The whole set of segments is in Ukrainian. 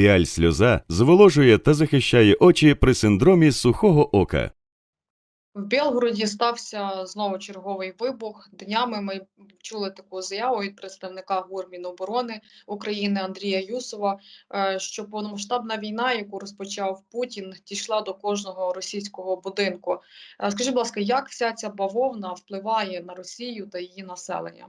Піаль сльоза зволожує та захищає очі при синдромі сухого ока. В Білгороді стався знову черговий вибух. Днями ми чули таку заяву від представника ГУР Міноборони України Андрія Юсова, е, що повномасштабна війна, яку розпочав Путін, дійшла до кожного російського будинку. Е, Скажіть, будь ласка, як вся ця бавовна впливає на Росію та її населення?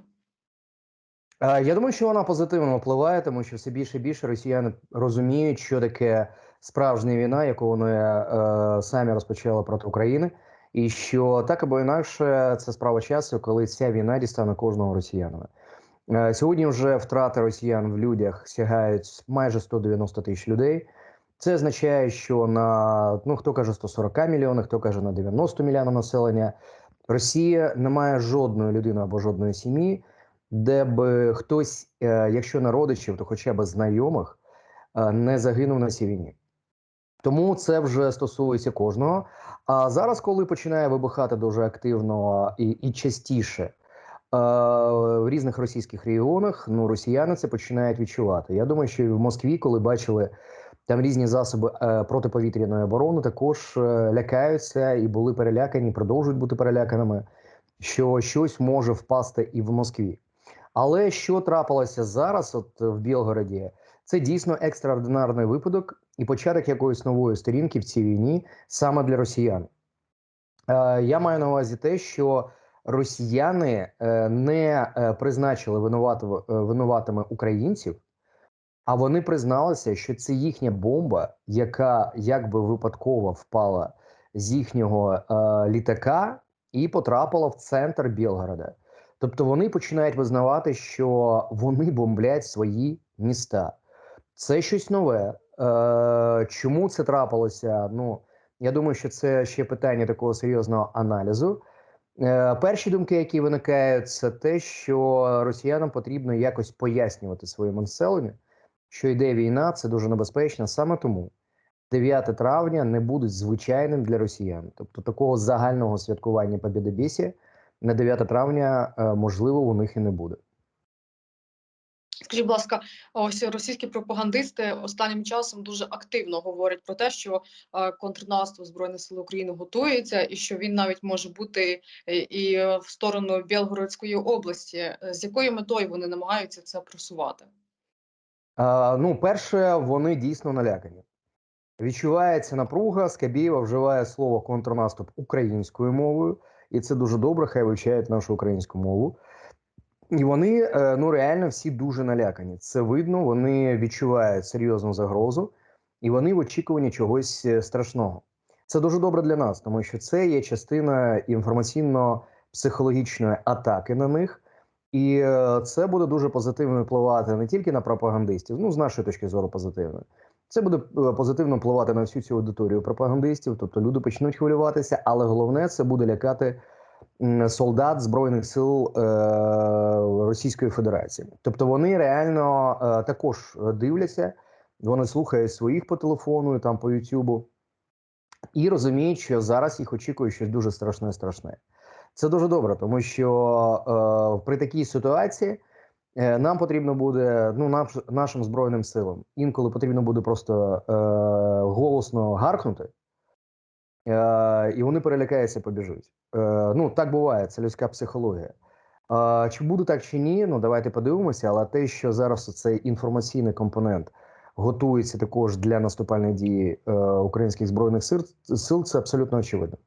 Е, Я думаю, що вона позитивно впливає, тому що все більше і більше росіяни розуміють, що таке справжня війна, яку вони е, самі розпочали проти України, і що так або інакше це справа часу, коли ця війна дістане кожного росіянина. Е, сьогодні вже втрати росіян в людях сягають майже 190 тисяч людей. Це означає, що на ну хто каже 140 мільйонів, хто каже на 90 мільйонів населення. Росія не має жодної людини або жодної сім'ї, де б хтось, е, якщо не родичів, то хоча б знайомих, е, не загинув на цій війні. Тому це вже стосується кожного. А зараз, коли починає вибухати дуже активно і, і частіше е, в різних російських регіонах, ну росіяни це починають відчувати. Я думаю, що в Москві, коли бачили там різні засоби протиповітряної оборони, також лякаються і були перелякані, продовжують бути переляканими, що щось може впасти і в Москві. Але що трапилося зараз, от в Білгороді, це дійсно екстраординарний випадок і початок якоїсь нової сторінки в цій війні саме для росіян. Е, я маю на увазі те, що росіяни е, не е, призначили е, винуватими українців, а вони призналися, що це їхня бомба, яка якби випадково впала з їхнього е, літака і потрапила в центр Білгорода. Тобто вони починають визнавати, що вони бомблять свої міста. Це щось нове. Е, чому це трапилося? Ну я думаю, що це ще питання такого серйозного аналізу. Е, перші думки, які виникають, це те, що росіянам потрібно якось пояснювати своєму населенню, що йде війна, це дуже небезпечно. Саме тому 9 травня не буде звичайним для росіян. Тобто такого загального святкування Побєдобєсія на 9 травня е, можливо у них і не буде. Скажіть, будь ласка, ось російські пропагандисти останнім часом дуже активно говорять про те, що е, контрнаступ Збройних сил України готується, і що він навіть може бути е, і в сторону Білгородської області. З якою метою вони намагаються це просувати? А, ну, перше, вони дійсно налякані. Відчувається напруга. Скабєєва вживає слово контрнаступ українською мовою, і це дуже добре. Хай вивчають нашу українську мову. І вони е, ну реально всі дуже налякані. Це видно. Вони відчувають серйозну загрозу, і вони в очікуванні чогось е, страшного. Це дуже добре для нас, тому що це є частина інформаційно-психологічної атаки на них. І е, це буде дуже позитивно впливати не тільки на пропагандистів, ну з нашої точки зору, позитивно. Це буде е, позитивно впливати на всю цю аудиторію пропагандистів, тобто люди почнуть хвилюватися, але головне це буде лякати солдат збройних сил е, Російської Федерації. Тобто вони реально також дивляться, вони слухають своїх по телефону, там по Ютубу, і розуміють, що зараз їх очікує щось дуже страшне, страшне. Це дуже добре, тому що е, при такій ситуації е, нам потрібно буде, ну наш, нашим збройним силам інколи потрібно буде просто е, голосно гаркнути, е, і вони перелякаються, побіжуть. Е, ну так буває, це людська психологія. Е, чи буде так чи ні? Ну давайте подивимося. Але те, що зараз цей інформаційний компонент готується також для наступальної дії е, українських збройних сил, сил, це абсолютно очевидно.